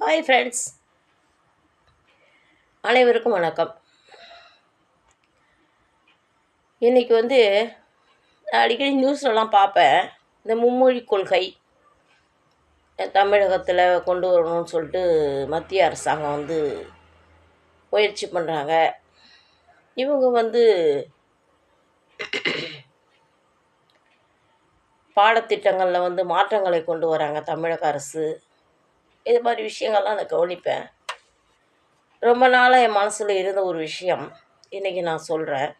Hi friends அனைவருக்கும் வணக்கம். இன்றைக்கி வந்து நான் அடிக்கடி நியூஸ்லலாம் பார்ப்பேன் இந்த மும்மொழி கொள்கை தமிழகத்தில் கொண்டு வரணும்னு சொல்லிட்டு மத்திய அரசாங்கம் வந்து முயற்சி பண்ணுறாங்க இவங்க வந்து பாடத்திட்டங்களில் வந்து மாற்றங்களை கொண்டு வராங்க தமிழக அரசு. இது மாதிரி விஷயங்கள்லாம் நான் கவனிப்பேன். ரொம்ப நாளாக என் மனசில் இருந்த ஒரு விஷயம் இன்றைக்கி நான் சொல்கிறேன்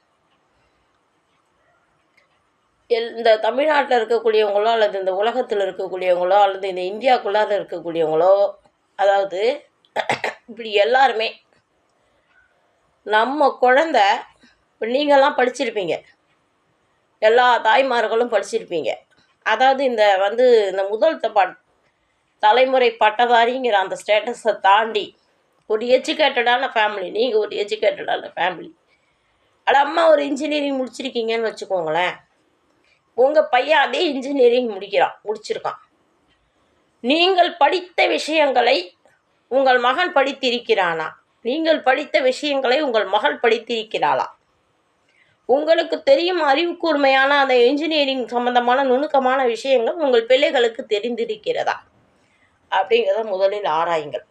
எல் இந்த தமிழ்நாட்டில் இருக்கக்கூடியவங்களோ அல்லது இந்த உலகத்தில் இருக்கக்கூடியவங்களோ அல்லது இந்த இந்தியாவுக்குள்ளாத இருக்கக்கூடியவங்களோ அதாவது இப்படி எல்லாருமே நம்ம குழந்த இப்போ நீங்கள்லாம் படிச்சிருப்பீங்க. எல்லா தாய்மார்களும் படிச்சிருப்பீங்க. அதாவது இந்த வந்து இந்த முதல் தப்பா தலைமுறை பட்டதாரிங்கிற அந்த ஸ்டேட்டஸை தாண்டி ஒரு எஜுகேட்டடான ஃபேமிலி நீங்கள் ஒரு எஜுகேட்டடான ஃபேமிலி அட அம்மா ஒரு இன்ஜினியரிங் முடிச்சிருக்கீங்கன்னு வச்சுக்கோங்களேன். உங்கள் பையன் அதே இன்ஜினியரிங் முடிக்கிறான் முடிச்சிருக்கான். நீங்கள் படித்த விஷயங்களை உங்கள் மகன் படித்திருக்கிறானா? நீங்கள் படித்த விஷயங்களை உங்கள் மகள் படித்திருக்கிறாளா? உங்களுக்கு தெரியும் அறிவு கூர்மையான அந்த இன்ஜினியரிங் சம்பந்தமான நுணுக்கமான விஷயங்கள் உங்கள் பிள்ளைகளுக்கு தெரிந்திருக்கிறதா? அப்படிங்கிறத முதலில் ஆராயுங்கள்.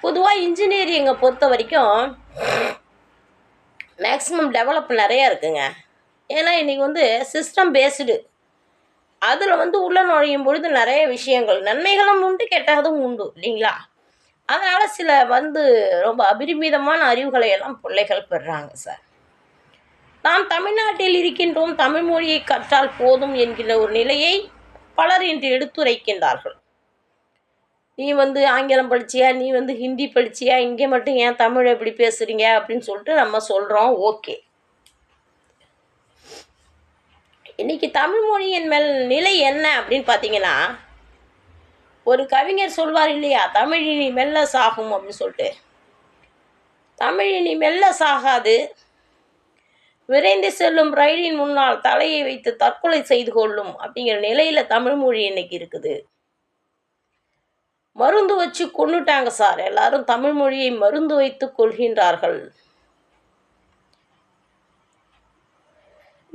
பொதுவாக இன்ஜினியரிங்கை பொறுத்த வரைக்கும் மேக்ஸிமம் டெவலப் நிறையா இருக்குங்க. ஏன்னா இன்றைக்கி வந்து சிஸ்டம் பேஸ்டு அதில் வந்து உள்ள நுழையும் பொழுது நிறைய விஷயங்கள் நன்மைகளும் உண்டு கெட்டதும் உண்டு இல்லைங்களா? அதனால் சில வந்து ரொம்ப அபரிமிதமான அறிவுகளை எல்லாம் பிள்ளைகள் பெறுறாங்க சார். நாம் தமிழ்நாட்டில் இருக்கின்றோம் தமிழ் மொழியை கற்றால் போதும் என்கிற ஒரு நிலையை பலர் இன்று எடுத்துரைக்கின்றார்கள். நீ வந்து ஆங்கிலம் படிச்சியா? நீ வந்து ஹிந்தி படிச்சியா? இங்கே மட்டும் ஏன் தமிழ் எப்படி பேசுகிறீங்க அப்படின்னு சொல்லிட்டு நம்ம சொல்கிறோம் ஓகே. இன்னைக்கு தமிழ் மொழியின் மேல் நிலை என்ன அப்படின்னு பார்த்தீங்கன்னா ஒரு கவிஞர் சொல்வார் இல்லையா? தமிழ் இனி மெல்ல சாகும் அப்படின்னு சொல்லிட்டு. தமிழ் இனி மெல்ல சாகாது விரைந்து செல்லும் ரயிலின் முன்னால் தலையை வைத்து தற்கொலை செய்து கொள்ளும் அப்படிங்கிற நிலையில் தமிழ் மொழி இன்னைக்கு இருக்குது. மருந்து வச்சு கொண்டுட்டாங்க சார். எல்லாரும் தமிழ் மொழியை மருந்து வைத்து கொள்கின்றார்கள்.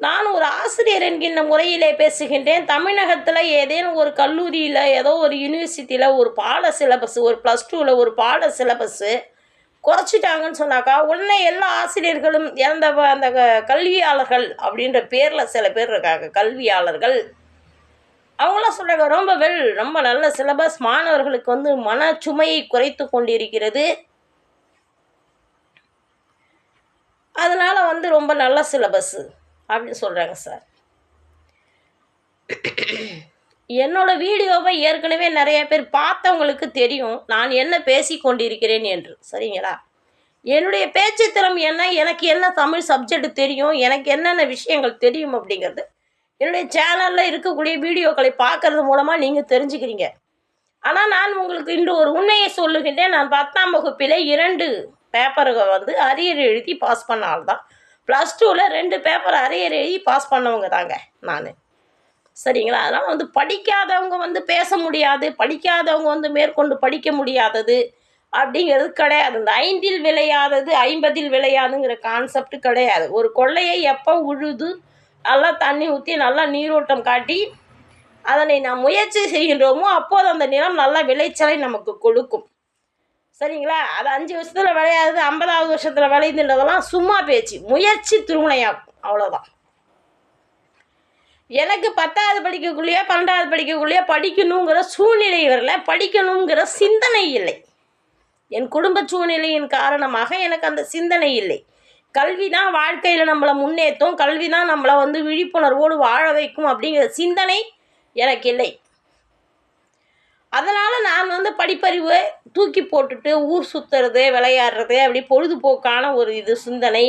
நான் ஒரு ஆசிரியர் என்கின்ற முறையிலே பேசுகின்றேன். தமிழகத்தில் ஏதேனும் ஒரு கல்லூரியில் ஏதோ ஒரு யூனிவர்சிட்டியில் ஒரு பாட சிலபஸ் ஒரு ப்ளஸ் டூவில் ஒரு பாட சிலபஸ்ஸு குறைச்சிட்டாங்கன்னு சொன்னாக்கா உடனே எல்லா ஆசிரியர்களும் இறந்த அந்த கல்வியாளர்கள் அப்படின்ற பேரில் சில பேர் இருக்காங்க கல்வியாளர்கள். அவங்களாம் சொல்கிறாங்க ரொம்ப வெல் ரொம்ப நல்ல சிலபஸ் மாணவர்களுக்கு வந்து மன சுமையை குறைத்து கொண்டிருக்கிறது. அதனால் வந்து ரொம்ப நல்ல சிலபஸ்ஸு அப்படின்னு சொல்கிறாங்க சார். என்னோடய வீடியோவை ஏற்கனவே நிறைய பேர் பார்த்தவங்களுக்கு தெரியும். நான் என்ன பேசி கொண்டிருக்கிறேன் என்று. சரிங்களா? என்னுடைய பேச்சு திறம் என்ன? எனக்கு என்ன தமிழ் சப்ஜெக்ட் தெரியும்? எனக்கு என்னென்ன விஷயங்கள் தெரியும் அப்படிங்கிறது என்னுடைய சேனலில் இருக்கக்கூடிய வீடியோக்களை பார்க்கறது மூலமாக நீங்கள் தெரிஞ்சுக்கிறீங்க. ஆனால் நான் உங்களுக்கு இன்று ஒரு உண்மையை சொல்லுகின்றேன். நான் பத்தாம் வகுப்பில் இரண்டு பேப்பர்கள் வந்து அரியர் எழுதி பாஸ் பண்ண ஆள் தான் ப்ளஸ் டூவில் ரெண்டு பேப்பர் அரியர் எழுதி பாஸ் பண்ணவங்க தாங்க நான். சரிங்களா? அதனால் வந்து படிக்காதவங்க வந்து பேச முடியாது. படிக்காதவங்க வந்து மேற்கொண்டு படிக்க முடியாதது அப்படிங்கிறது கிடையாது. இந்த ஐந்தில் விளையாதது ஐம்பதில் விளையாதுங்கிற கான்செப்ட் கிடையாது. ஒரு கொள்ளையை எப்போ உழுது நல்லா தண்ணி ஊற்றி நல்லா நீரோட்டம் காட்டி அதனை நாம் முயற்சி செய்கின்றோமோ அப்போது அந்த நிலம் நல்ல விளைச்சலை நமக்கு கொடுக்கும். சரிங்களா? அது அஞ்சு வருஷத்தில் விளையாது ஐம்பதாவது வருஷத்தில் விளையுதுன்றதெல்லாம் சும்மா பேச்சு. முயற்சி திருமணையாகும் அவ்வளோதான் எனக்கு பத்தாவது படிக்கக்குள்ளேயோ பன்னெண்டாவது படிக்கக்குள்ளேயோ படிக்கணுங்கிற சூழ்நிலை வரல. படிக்கணுங்கிற சிந்தனை இல்லை. என் குடும்ப சூழ்நிலையின் காரணமாக எனக்கு அந்த சிந்தனை இல்லை. கல்வி தான் வாழ்க்கையில் நம்மளை முன்னேற்றும் கல்வி தான் நம்மளை வந்து விழிப்புணர்வோடு வாழ வைக்கும் அப்படிங்கிற சிந்தனை எனக்கு இல்லை. அதனால் நான் வந்து படிப்பறிவை தூக்கி போட்டுட்டு ஊர் சுற்றுறது விளையாடுறது அப்படி பொழுதுபோக்கான ஒரு இது சிந்தனை.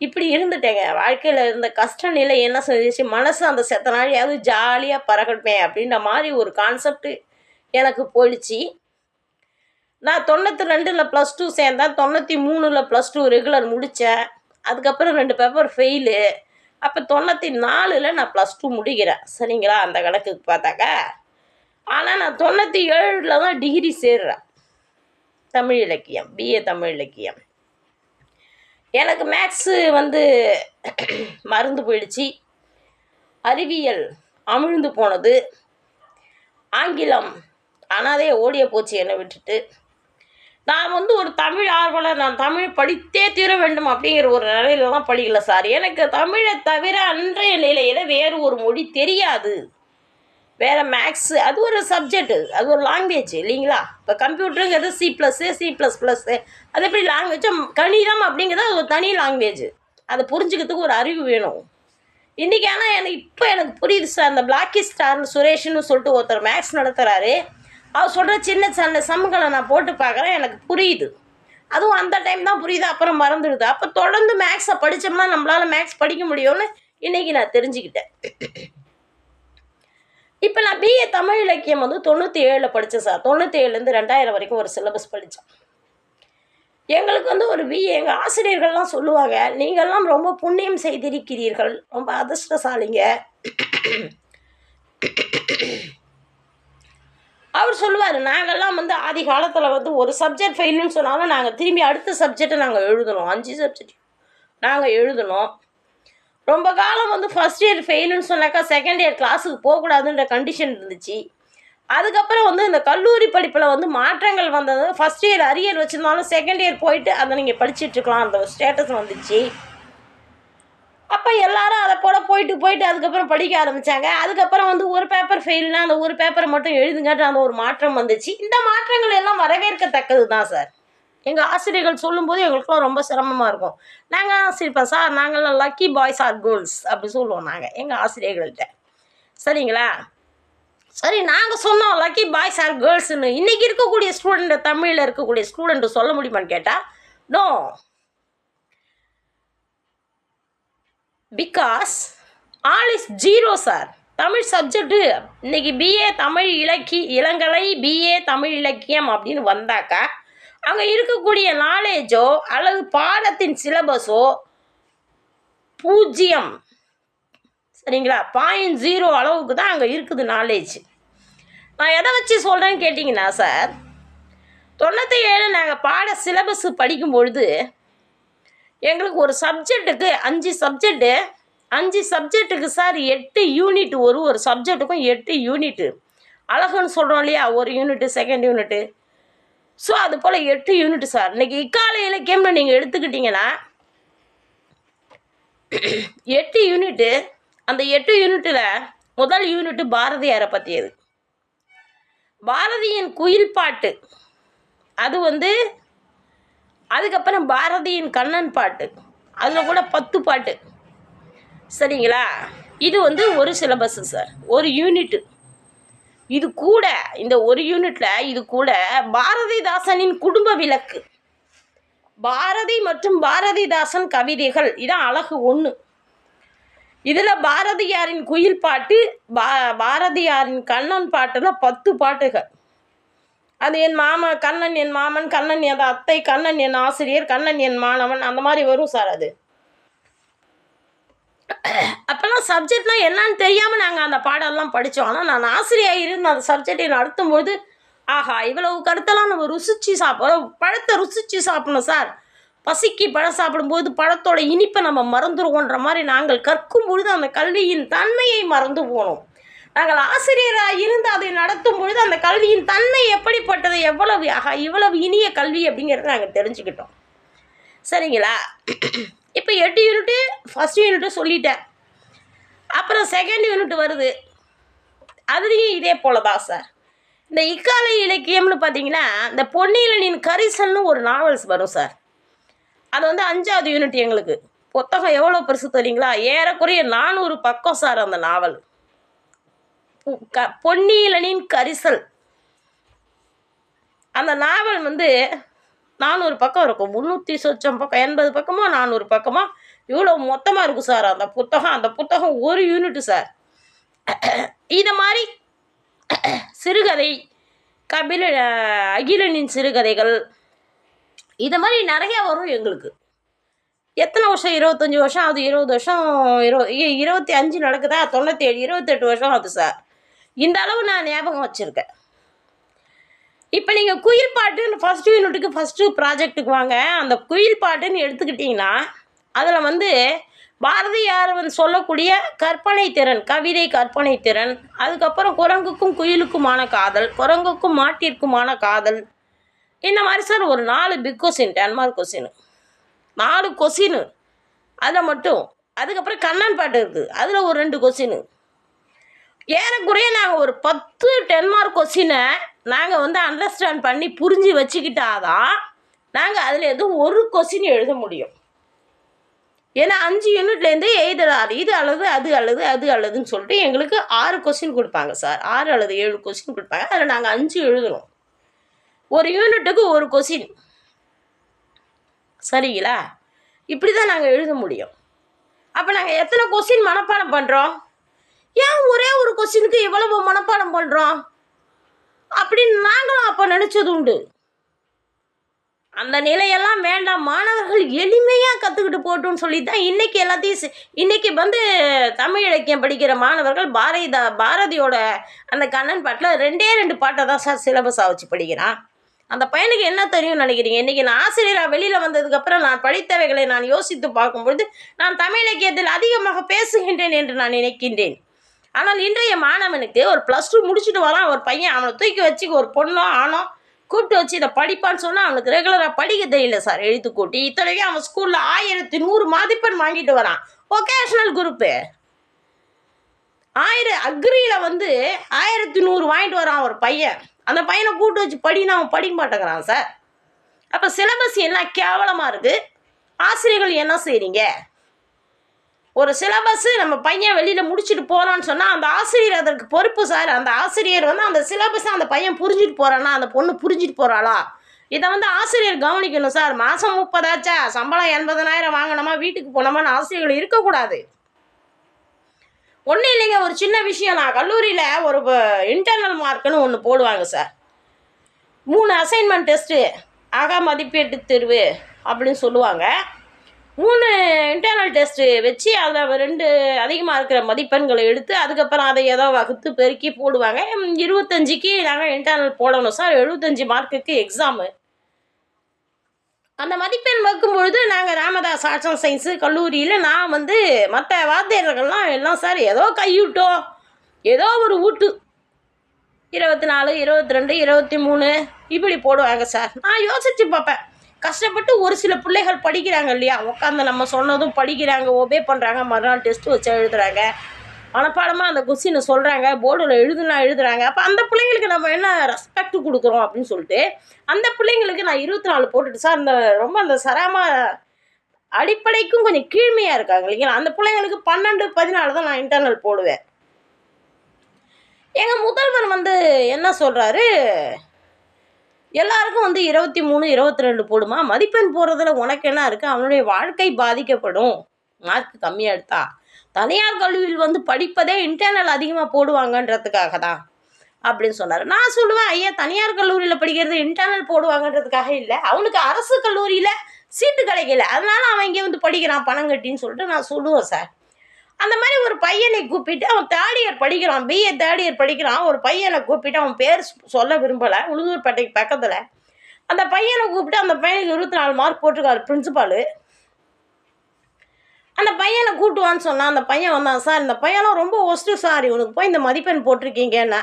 இப்படி இருந்துட்டேங்க. வாழ்க்கையில் இருந்த கஷ்ட நிலை என்ன செஞ்சிச்சு மனசு அந்த செத்த நாளையாவது ஜாலியாக பறக்கட்டுமே அப்படின்ற மாதிரி ஒரு கான்செப்ட் எனக்கு போயிடுச்சு. நான் தொண்ணூற்றி ரெண்டில் ப்ளஸ் டூ சேர்ந்தேன். தொண்ணூற்றி மூணில் ப்ளஸ் டூ ரெகுலர் முடித்தேன் அதுக்கப்புறம் ரெண்டு பேப்பர் ஃபெயிலு அப்போ தொண்ணூற்றி நாலில் நான் ப்ளஸ் டூ முடிக்கிறேன். சரிங்களா? அந்த கணக்குக்கு பார்த்தாக்கா. ஆனால் நான் தொண்ணூற்றி ஏழில் தான் டிகிரி சேர்றேன். தமிழ் இலக்கியம் பிஏ தமிழ் இலக்கியம். எனக்கு மேக்ஸு வந்து மறந்து போயிடுச்சு. அறிவியல் அமிழ்ந்து போனது. ஆங்கிலம் அனாதே ஓடிய போச்சு என்னை விட்டுட்டு. நான் வந்து ஒரு தமிழ் ஆர்வலர். நான் தமிழ் படித்தே தீர வேண்டும் அப்படிங்கிற ஒரு நிலையில தான் படிக்கல சார். எனக்கு தமிழை தவிர அன்றைய நிலையில் வேறு ஒரு மொழி தெரியாது. வேறு மேக்ஸு அது ஒரு சப்ஜெக்ட்டு அது ஒரு லாங்குவேஜ் இல்லைங்களா? இப்போ கம்ப்யூட்டருங்கிறது C plus C plus plus அது எப்படி லாங்குவேஜ் கணிதம் அப்படிங்கிறது அது ஒரு தனி லாங்குவேஜ் அதை புரிஞ்சுக்கிறதுக்கு ஒரு அறிவு வேணும். இன்றைக்கி ஆனால் எனக்கு இப்போ எனக்கு புரியுது சார் அந்த பிளாக்கி ஸ்டார் சுரேஷ்னு சொல்லிட்டு ஒருத்தர் மேக்ஸ் நடத்துகிறாரு அவர் சொல்கிற சின்ன சின்ன சம்களை நான் போட்டு பார்க்குறேன் எனக்கு புரியுது. அதுவும் அந்த டைம் தான் புரியுது அப்புறம் மறந்துடுது. அப்போ தொடர்ந்து மேக்ஸை படித்தோம்னா நம்மளால் மேக்ஸ் படிக்க முடியும்னு இன்றைக்கி நான் தெரிஞ்சுக்கிட்டேன். இப்போ நான் பிஏ தமிழ் இலக்கியம் வந்து தொண்ணூற்றி ஏழில் படித்தேன் சார் தொண்ணூற்றி ஏழுலேருந்து ரெண்டாயிரம் வரைக்கும் ஒரு சிலபஸ் படித்தேன் எங்களுக்கு வந்து ஒரு பிஏ எங்கள் ஆசிரியர்கள்லாம் சொல்லுவாங்க நீங்கள்லாம் ரொம்ப புண்ணியம் செய்திருக்கிறீர்கள். ரொம்ப அதிர்ஷ்டசாலிங்க. அவர் சொல்லுவார் நாங்கள்லாம் வந்து ஆதி காலத்தில் வந்து ஒரு சப்ஜெக்ட் ஃபெயிலுன்னு சொன்னாலும் நாங்கள் திரும்பி அடுத்த சப்ஜெக்டை நாங்கள் எழுதணும். அஞ்சு சப்ஜெக்ட் நாங்கள் எழுதணும். ரொம்ப காலம் வந்து ஃபஸ்ட் இயர் ஃபெயிலுன்னு சொன்னாக்கா செகண்ட் இயர் கிளாஸுக்கு போகக்கூடாதுன்ற கண்டிஷன் இருந்துச்சு. அதுக்கப்புறம் வந்து இந்த கல்லூரி படிப்பில் வந்து மாற்றங்கள் வந்தது. ஃபஸ்ட் இயர் அரியர் வச்சுருந்தாலும் செகண்ட் இயர் போயிட்டு அதை நீங்கள் படிச்சுட்ருக்கலாம் அந்த ஸ்டேட்டஸ் வந்துச்சு. அப்போ எல்லாரும் அதை போல போயிட்டு போயிட்டு அதுக்கப்புறம் படிக்க ஆரம்பித்தாங்க அதுக்கப்புறம் வந்து ஒரு பேப்பர் ஃபெயில்னா அந்த ஒரு பேப்பரை மட்டும் எழுதுங்கட்டு அந்த ஒரு மாற்றம் வந்துச்சு. இந்த மாற்றங்கள் எல்லாம் வரவேற்கத்தக்கது தான் சார். எங்கள் ஆசிரியர்கள் சொல்லும்போது எங்களுக்குலாம் ரொம்ப சிரமமாக இருக்கும். நாங்கள் ஆசிரியப்பா சார் நாங்கள்லாம் லக்கி பாய்ஸ் ஆர் கேர்ள்ஸ் அப்படி சொல்லுவோம் நாங்கள் எங்கள் ஆசிரியர்கள்ட்ட. சரிங்களா? சரி நாங்கள் சொன்னோம் லக்கி பாய்ஸ் ஆர் கேர்ள்ஸ்னு இன்றைக்கி இருக்கக்கூடிய ஸ்டூடெண்ட்டு தமிழில் இருக்கக்கூடிய ஸ்டூடெண்ட்டு சொல்ல முடியுமான்னு கேட்டால் no because all is zero sir Tamil subject இன்றைக்கி பிஏ தமிழ் இலக்கி இளங்கலை பிஏ தமிழ் இலக்கியம் அப்படின்னு வந்தாக்கா அங்கே இருக்கக்கூடிய நாலேஜோ அல்லது பாடத்தின் சிலபஸோ பூஜ்ஜியம். சரிங்களா? பாயிண்ட் ஜீரோ அளவுக்கு தான் அங்கே இருக்குது நாலேஜ் நான் எதை வச்சு சொல்கிறேன்னு கேட்டிங்கன்னா சார் தொண்ணூற்றி ஏழு நாங்கள் பாட சிலபஸ் படிக்கும் பொழுது எங்களுக்கு ஒரு சப்ஜெக்ட்டுக்கு அஞ்சு சப்ஜெக்ட்டு அஞ்சு சப்ஜெக்ட்டுக்கு சார் எட்டு யூனிட் ஒரு ஒரு சப்ஜெக்ட்டுக்கும் எட்டு யூனிட்டு அழகுன்னு சொல்கிறோம் இல்லையா? ஒரு யூனிட்டு செகண்ட் யூனிட்டு ஸோ அது போல் எட்டு யூனிட் சார் இன்றைக்கி இக்கால இலக்கியம்னு நீங்கள் எடுத்துக்கிட்டிங்கன்னா எட்டு யூனிட்டு அந்த எட்டு யூனிட்டில் முதல் யூனிட்டு பாரதியாரை பற்றியது பாரதியின் குயில் பாட்டு. அது வந்து அதுக்கப்புறம் பாரதியின் கண்ணன் பாட்டு. அதில் கூட பத்து பாட்டு. சரிங்களா? இது வந்து ஒரு சிலபஸ்ஸு சார் ஒரு யூனிட்டு இது கூட இந்த ஒரு யூனிட்டில் இது கூட பாரதிதாசனின் குடும்ப விளக்கு. பாரதி மற்றும் பாரதிதாசன் கவிதைகள். இதான் அழகு ஒன்று இதில் பாரதியாரின் குயில் பாட்டு பா பாரதியாரின் கண்ணன் பாட்டுல பத்து பாட்டுகள். அது என் மாமா கண்ணன் என் மாமன் கண்ணன் என் அத்தை கண்ணன் என் ஆசிரியர் கண்ணன் என் மாணவன் அந்த மாதிரி வரும் சார் அது. அப்போல்லாம் சப்ஜெக்ட்லாம் என்னன்னு தெரியாமல் நாங்கள் அந்த பாடலாம் படித்தோம் ஆனால் நான் ஆசிரியாக இருந்து அந்த சப்ஜெக்டை நடத்தும்போது ஆஹா இவ்வளவு கருத்தெல்லாம் நம்ம ருசிச்சு சாப்பிட பழத்தை ருசிச்சு சாப்பிடணும் சார் பசிக்கு பழம் சாப்பிடும்போது பழத்தோட இனிப்பை நம்ம மறந்துடுவோன்ற மாதிரி நாங்கள் கற்கும் பொழுது அந்த கல்வியின் தன்மையை மறந்து போனோம். நாங்கள் ஆசிரியராக இருந்து அதை நடத்தும் பொழுது அந்த கல்வியின் தன்மை எப்படிப்பட்டது எவ்வளவு ஆஹா இவ்வளவு இனிய கல்வி அப்படிங்கிறத நாங்கள் தெரிஞ்சுக்கிட்டோம். சரிங்களா? இப்போ எட்டு யூனிட்டு ஃபஸ்ட் யூனிட்டு சொல்லிட்டேன். அப்புறம் செகண்ட் யூனிட் வருது. அதுலேயும் இதே போல தான் சார் இந்த இக்கால இலக்கியம்னு பார்த்தீங்கன்னா இந்த பொன்னியிலனின் கரிசல்னு ஒரு நாவல்ஸ் வரும் சார் அது வந்து அஞ்சாவது யூனிட் எங்களுக்கு. புத்தகம் எவ்வளோ பெருசு தெரியுங்களா? ஏறக்குறைய நானூறு பக்கம் சார் அந்த நாவல் பு- க பொன்னியிலனின் கரிசல். அந்த நாவல் வந்து நானூறு பக்கம் இருக்கும். முந்நூற்றி சொச்சம் பக்கம் எண்பது பக்கமோ நானூறு பக்கமோ இவ்வளோ மொத்தமாக இருக்கும் சார். அந்த புத்தகம் அந்த புத்தகம் ஒரு யூனிட்டு சார். இதை மாதிரி சிறுகதை கபில அகிலனின் சிறுகதைகள் இது மாதிரி நிறையா வரும் எங்களுக்கு. எத்தனை வருஷம்? இருபத்தஞ்சி வருஷம் அது இருபது வருஷம் இரு இருபத்தி அஞ்சு நடக்குதா? தொண்ணூற்றி ஏழு இருபத்தெட்டு வருஷம் ஆகுது சார். இந்த அளவு நான் ஞாபகம் வச்சுருக்கேன். இப்போ நீங்கள் குயில் பாட்டுன்னு ஃபஸ்ட்டு யூனிட்டுக்கு ஃபஸ்ட்டு ப்ராஜெக்ட்டுக்கு வாங்க. அந்த குயில் பாட்டுன்னு எடுத்துக்கிட்டிங்கன்னா அதில் வந்து பாரதியார் வந்து சொல்லக்கூடிய கற்பனை திறன் கவிதை கற்பனை திறன் அதுக்கப்புறம் குரங்குக்கும் குயிலுக்குமான காதல் குரங்குக்கும் மாட்டிற்குமான காதல். இந்த மாதிரி சார் ஒரு நாலு big question ten mark question நாலு கொஸ்டின் அதில் மட்டும் அதுக்கப்புறம் கண்ணன் பாட்டு இருக்குது அதில் ஒரு ரெண்டு கொஸ்டின் ஏறக்குறைய நாங்கள் ஒரு பத்து டென்மார்க் கொஸ்டினை நாங்கள் வந்து அண்டர்ஸ்டாண்ட் பண்ணி புரிஞ்சு வச்சுக்கிட்டாதான் நாங்கள் அதில் எதுவும் ஒரு கொஸ்டின் எழுத முடியும். ஏன்னா அஞ்சு யூனிட்லேருந்து எய்தலார் இது அல்லது அது அல்லது அது அல்லதுன்னு சொல்லிட்டு எங்களுக்கு ஆறு கொஸ்டின் கொடுப்பாங்க சார் ஆறு அல்லது ஏழு கொஸ்டின் கொடுப்பாங்க. அதில் நாங்கள் அஞ்சு எழுதணும். ஒரு யூனிட்டுக்கு ஒரு கொஸ்டின் சரிங்களா? இப்படி தான் நாங்கள் எழுத முடியும். அப்போ நாங்கள் எத்தனை கொஸ்டின் மனப்பாடம் பண்ணுறோம் ஏன் ஒரே ஒரு கொஸ்டினுக்கு இவ்வளவு மனப்பாடம் பண்ணுறோம் அப்படின்னு நாங்களும் அப்போ நினச்சது உண்டு. அந்த நிலையெல்லாம் வேண்டாம். மாணவர்கள் எளிமையாக கற்றுக்கிட்டு போட்டுன்னு சொல்லி தான் இன்றைக்கி எல்லாத்தையும் இன்றைக்கி வந்து தமிழ் இலக்கியம் படிக்கிற மாணவர்கள் பாரதிதா பாரதியோட அந்த கண்ணன் பாட்டில் ரெண்டே ரெண்டு பாட்டை தான் சார் சிலபஸாக வச்சு படிக்கிறான். அந்த பையனுக்கு என்ன தெரியும்னு நினைக்கிறீங்க? இன்றைக்கி நான் ஆசிரியராக வெளியில் வந்ததுக்கப்புறம் நான் படித்தவைகளை நான் யோசித்து பார்க்கும்பொழுது நான் தமிழ் இலக்கியத்தில் அதிகமாக பேசுகின்றேன் என்று நான் நினைக்கின்றேன். ஆனால் இன்றைய மாணவனுக்கு ஒரு ப்ளஸ் டூ முடிச்சுட்டு வரான். ஒரு பையன் அவனை தூக்கி வச்சு ஒரு பொண்ணோ ஆணோ கூப்பிட்டு வச்சு இதை படிப்பான்னு சொன்னால் அவனுக்கு ரெகுலராக படிக்க தெரியல சார் எழுத்து கூட்டி இத்தனைக்கும் அவன் ஸ்கூலில் ஆயிரத்தி நூறு மதிப்பெண் வாங்கிட்டு வரான். ஒகேஷ்னல் குரூப்பு ஆயிரம் அக்ரியில் வந்து ஆயிரத்தி நூறு வாங்கிட்டு வரான் ஒரு பையன். அந்த பையனை கூப்பிட்டு வச்சு படின்னு அவன் படிக்க மாட்டேங்கிறான் சார் அப்போ சிலபஸ் என்ன கேவலமாக இருக்குது ஆசிரியர்கள் என்ன செய்கிறீங்க ஒரு சிலபஸ் நம்ம பையன் வெளியில் முடிச்சுட்டு போகிறான்னு சொன்னால் அந்த ஆசிரியர் அதற்கு பொறுப்பு சார். அந்த ஆசிரியர் வந்து அந்த சிலபஸை அந்த பையன் புரிஞ்சுட்டு போகிறானா அந்த பொண்ணு புரிஞ்சுட்டு போகிறாளா இதை வந்து ஆசிரியர் கவனிக்கணும் சார். மாதம் முப்பதாச்சா சம்பளம் எண்பதனாயிரம் வாங்கினோமா வீட்டுக்கு போனோமான்னு ஆசிரியர்கள் இருக்கக்கூடாது. ஒன்றும் இல்லைங்க ஒரு சின்ன விஷயம். நான் கல்லூரியில் ஒரு இன்டர்னல் மார்க்குன்னு ஒன்று போடுவாங்க சார். மூணு அசைன்மெண்ட் டெஸ்ட்டு அக மதிப்பீட்டு தேர்வு அப்படின்னு சொல்லுவாங்க. மூணு இன்டர்னல் டெஸ்ட்டு வச்சு அதில் ரெண்டு அதிகமாக இருக்கிற மதிப்பெண்களை எடுத்து அதுக்கப்புறம் அதை ஏதோ வகுத்து பெருக்கி போடுவாங்க. இருபத்தஞ்சிக்கு நாங்கள் இன்டர்னல் போடணும் சார். எழுபத்தஞ்சி மார்க்குக்கு எக்ஸாமு அந்த மதிப்பெண் வைக்கும் பொழுது நாங்கள் ராமதாஸ் ஆர்ட்ஸ் அண்ட் சயின்ஸு கல்லூரியில் நான் வந்து மற்ற வாத்தியார்கள்லாம் எல்லாம் சார் ஏதோ கைவிட்டோம் ஏதோ ஒரு ஊட்டு. இருபத்தி நாலு இருபத்தி ரெண்டு இருபத்தி மூணு இப்படி போடுவாங்க சார். நான் யோசித்து பார்ப்பேன். கஷ்டப்பட்டு ஒரு சில பிள்ளைகள் படிக்கிறாங்க இல்லையா? உட்காந்து நம்ம சொன்னதும் படிக்கிறாங்க ஒபே பண்ணுறாங்க மறுநாள் டெஸ்ட் வச்சு எழுதுகிறாங்க மனப்பாடமாக அந்த கொஸ்டினை சொல்கிறாங்க போர்டில் எழுதுனா எழுதுறாங்க. அப்போ அந்த பிள்ளைங்களுக்கு நம்ம என்ன ரெஸ்பெக்ட் கொடுக்குறோம் அப்படின்னு சொல்லிட்டு அந்த பிள்ளைங்களுக்கு நான் இருபத்தி நாலு போட்டுட்டு சார் அந்த ரொம்ப அந்த சராம அடிப்படைக்கும் கொஞ்சம் கீழ்மையாக இருக்காங்க இல்லைங்களா? அந்த பிள்ளைங்களுக்கு பன்னெண்டு பதினாலு தான் நான் இன்டர்னல் போடுவேன். எங்கள் முதல்வர் வந்து என்ன சொல்கிறாரு எல்லாருக்கும் வந்து இருபத்தி மூணு இருபத்தி ரெண்டு போடுமா? மதிப்பெண் போடுறதுல உனக்கு என்ன இருக்குது அவனுடைய வாழ்க்கை பாதிக்கப்படும். மார்க் கம்மியாக எடுத்தா. தனியார் கல்வியில் வந்து படிப்பதே இன்டர்னல் அதிகமாக போடுவாங்கன்றதுக்காக தான் அப்படின்னு சொன்னார். நான் சொல்லுவேன் ஐயா தனியார் கல்லூரியில் படிக்கிறது இன்டர்னல் போடுவாங்கன்றதுக்காக இல்லை. அவனுக்கு அரசு கல்லூரியில் சீட்டு கிடைக்கல. அதனால அவன் இங்கே வந்து படிக்கிறான் பணம் கட்டின்னு சொல்லிட்டு நான் சொல்லுவேன் சார் அந்த மாதிரி ஒரு பையனை கூப்பிட்டு அவன் தேர்ட் இயர் படிக்கிறான் பிஏ தேர்ட் இயர் படிக்கிறான். ஒரு பையனை கூப்பிட்டு அவன் பேர் சொல்ல விரும்பலை உளுந்தூர்பேட்டைக்கு பக்கத்தில். அந்த பையனை கூப்பிட்டு அந்த பையனுக்கு இருபத்தி நாலு மார்க் போட்டிருக்காரு பிரின்சிபாலு அந்த பையனை கூட்டுவான்னு சொன்னான் அந்த பையன் வந்தான் சார் இந்த பையனும் ரொம்ப ஒஸ்ட்டு சார் இவனுக்கு போய் இந்த மதிப்பெண் போட்டிருக்கீங்கன்னா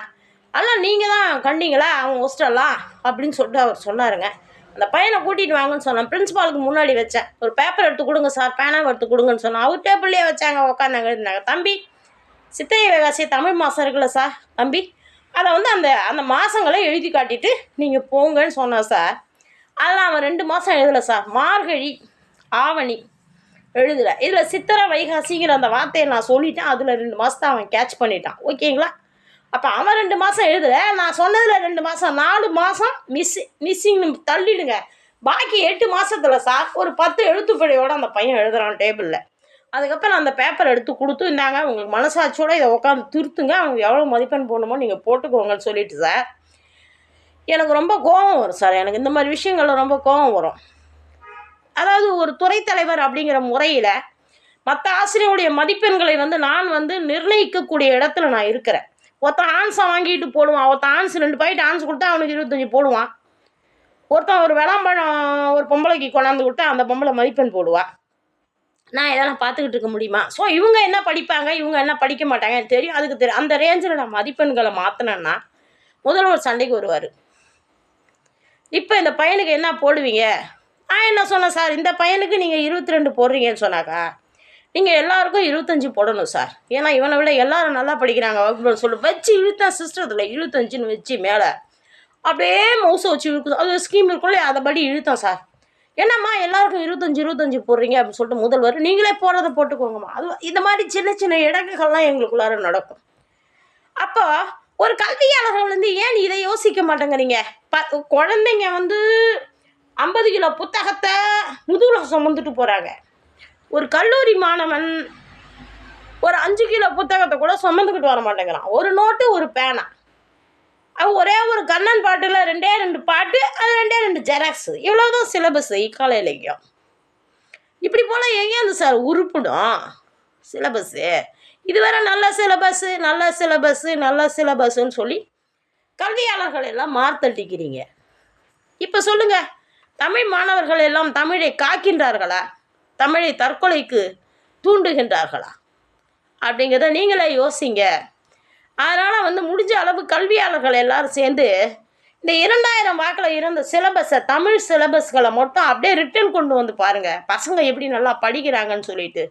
அதெல்லாம் நீங்கள் தான் கண்டிங்களா அவன் ஒஸ்டெல்லாம் அப்படின்னு சொல்லிட்டு அவர் சொன்னாருங்க. அந்த பையனை கூட்டிகிட்டு வாங்கன்னு சொன்னேன். பிரின்சிபாலுக்கு முன்னாடி வச்சேன். ஒரு பேப்பர் எடுத்து கொடுங்க சார் பேனாவை எடுத்து கொடுங்கன்னு சொன்னேன். அவர் டேபிள்லேயே வச்சாங்க உட்காந்தாங்க எழுதினாங்க தம்பி சித்திரை வைகாசி தமிழ் மாதம் இருக்குல்ல சார் தம்பி அதை வந்து அந்த அந்த மாதங்களை எழுதி காட்டிட்டு நீங்கள் போங்கன்னு சொன்னேன் சார் அதெல்லாம் அவன் ரெண்டு மாதம் எழுதலை சார் மார்கழி ஆவணி எழுதலை. இதில் சித்திரை வைகாசிங்கிற அந்த வார்த்தையை நான் சொல்லிட்டேன். அதில் ரெண்டு மாதத்தை அவன் கேட்ச் பண்ணிட்டான். ஓகேங்களா? அப்போ அவன் ரெண்டு மாதம் எழுதலை. நான் சொன்னதில் ரெண்டு மாதம் நாலு மாதம் மிஸ் மிஸ்ஸிங்னு தள்ளிடுங்க. பாக்கி எட்டு மாதத்தில் சார் ஒரு பத்து எழுத்துப்பிழையோடு அந்த பையன் எழுதுகிறான் டேபிளில் அதுக்கப்புறம் அந்த பேப்பர் எடுத்து கொடுத்து இருந்தாங்க உங்களுக்கு மனசாட்சியோடு இதை உட்காந்து திருத்துங்க அவங்க எவ்வளோ மதிப்பெண் போடணுமோ நீங்கள் போட்டுக்கோங்கன்னு சொல்லிட்டு சார் எனக்கு ரொம்ப கோபம் வரும் சார் எனக்கு இந்த மாதிரி விஷயங்களில் ரொம்ப கோபம் வரும். அதாவது ஒரு துறைத்தலைவர் அப்படிங்கிற முறையில் மற்ற ஆசிரியருடைய மதிப்பெண்களை வந்து நான் வந்து நிர்ணயிக்கக்கூடிய இடத்துல நான் இருக்கிறேன். ஒருத்தன் ஆன்ஸை வாங்கிட்டு போடுவான். ஒருத்தன் ஆன்ஸ் ரெண்டு பாக்கெட் ஆன்ஸ் கொடுத்தா அவனுக்கு இருபத்தஞ்சி போடுவான். ஒருத்தன் ஒரு விளம்பரம் ஒரு பொம்பளைக்கு கொண்டாந்து கொடுத்தா அந்த பொம்பளை மதிப்பெண் போடுவான் நான் இதெல்லாம் பார்த்துக்கிட்டு இருக்க முடியுமா? ஸோ இவங்க என்ன படிப்பாங்க? இவங்க என்ன படிக்க மாட்டாங்க? எனக்கு தெரியும். அதுக்கு தெரியும் அந்த ரேஞ்சில் நான் மதிப்பெண்களை மாற்றினேன்னா முதல்வர் சண்டைக்கு வருவார். இப்போ இந்த பையனுக்கு என்ன போடுவீங்க? நான் என்ன சொன்னேன் சார் இந்த பையனுக்கு நீங்கள் இருபத்தி ரெண்டு போடுறீங்கன்னு சொன்னாக்கா நீங்கள் எல்லாருக்கும் இருபத்தஞ்சி போடணும் சார் ஏன்னா இவனை விட எல்லாரும் நல்லா படிக்கிறாங்க வகுப்பு சொல்லி வச்சு இழுத்தேன் சிஸ்டத்தில் இருபத்தஞ்சின்னு வச்சு மேலே. அப்படியே மவுசை வச்சு இழுக்குது. அது ஸ்கீம் இருக்கும்ல அதைபடி இழுத்தேன் சார் என்னம்மா எல்லாருக்கும் இருபத்தஞ்சி இருபத்தஞ்சி போடுறீங்க அப்படின்னு சொல்லிட்டு முதல்வர் நீங்களே போடுறத போட்டுக்கோங்கம்மா. அது இந்த மாதிரி சின்ன சின்ன இடங்குகள்லாம் எங்களுக்குள்ளார நடக்கும். அப்போ ஒரு கல்வியாளர்கள் வந்து ஏன் இதை யோசிக்க மாட்டேங்கிறீங்க? ப குழந்தைங்க வந்து ஐம்பது கிலோ புத்தகத்தை முதுகில் சுமந்துட்டு போகிறாங்க ஒரு கல்லூரி மாணவன் ஒரு அஞ்சு கிலோ புத்தகத்தை கூட சுமந்துக்கிட்டு வர மாட்டேங்கிறான். ஒரு நோட்டு ஒரு பேனா. அவன் ஒரே ஒரு கண்ணன் பாட்டில் ரெண்டே ரெண்டு பாட்டு அது ரெண்டே ரெண்டு ஜெராக்ஸ். இவ்வளோதான் சிலபஸ் இக்கால இலக்கியம் இப்படி போல் எங்கேருந்து சார் உருப்பிடும் சிலபஸ்ஸு இதுவரை நல்ல சிலபஸ்ஸு நல்ல சிலபஸ்ஸு நல்ல சிலபஸ்ஸுன்னு சொல்லி கல்வியாளர்கள் எல்லாம் மார்த்தட்டிக்கிறீங்க இப்போ சொல்லுங்கள் தமிழ் மாணவர்கள் எல்லாம் தமிழை காக்கின்றார்களா? தமிழை தற்கொலைக்கு தூண்டுகின்றார்களா? அப்படிங்கிறத நீங்களே யோசிங்க. அதனால் வந்து முடிஞ்ச அளவு கல்வியாளர்கள் எல்லாரும் சேர்ந்து இந்த இரண்டாயிரம் வாக்கில் இருந்த சிலபஸை தமிழ் சிலபஸ்களை மட்டும் அப்படியே ரிட்டர்ன் கொண்டு வந்து பாருங்கள் பசங்க எப்படி நல்லா படிக்கிறாங்கன்னு சொல்லிட்டு.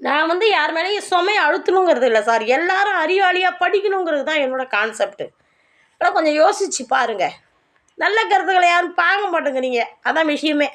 நான் வந்து யார் மேலேயும் சுமையை அழுத்தணுங்கிறது இல்லை சார். எல்லாரும் அறிவாளியாக படிக்கணுங்கிறது தான் என்னோட கான்செப்ட்டு ஆனால் கொஞ்சம் யோசிச்சு பாருங்கள் நல்ல கருத்துக்களை யாரும் பார்க்க மாட்டேங்கிறீங்க. அதான் விஷயமே.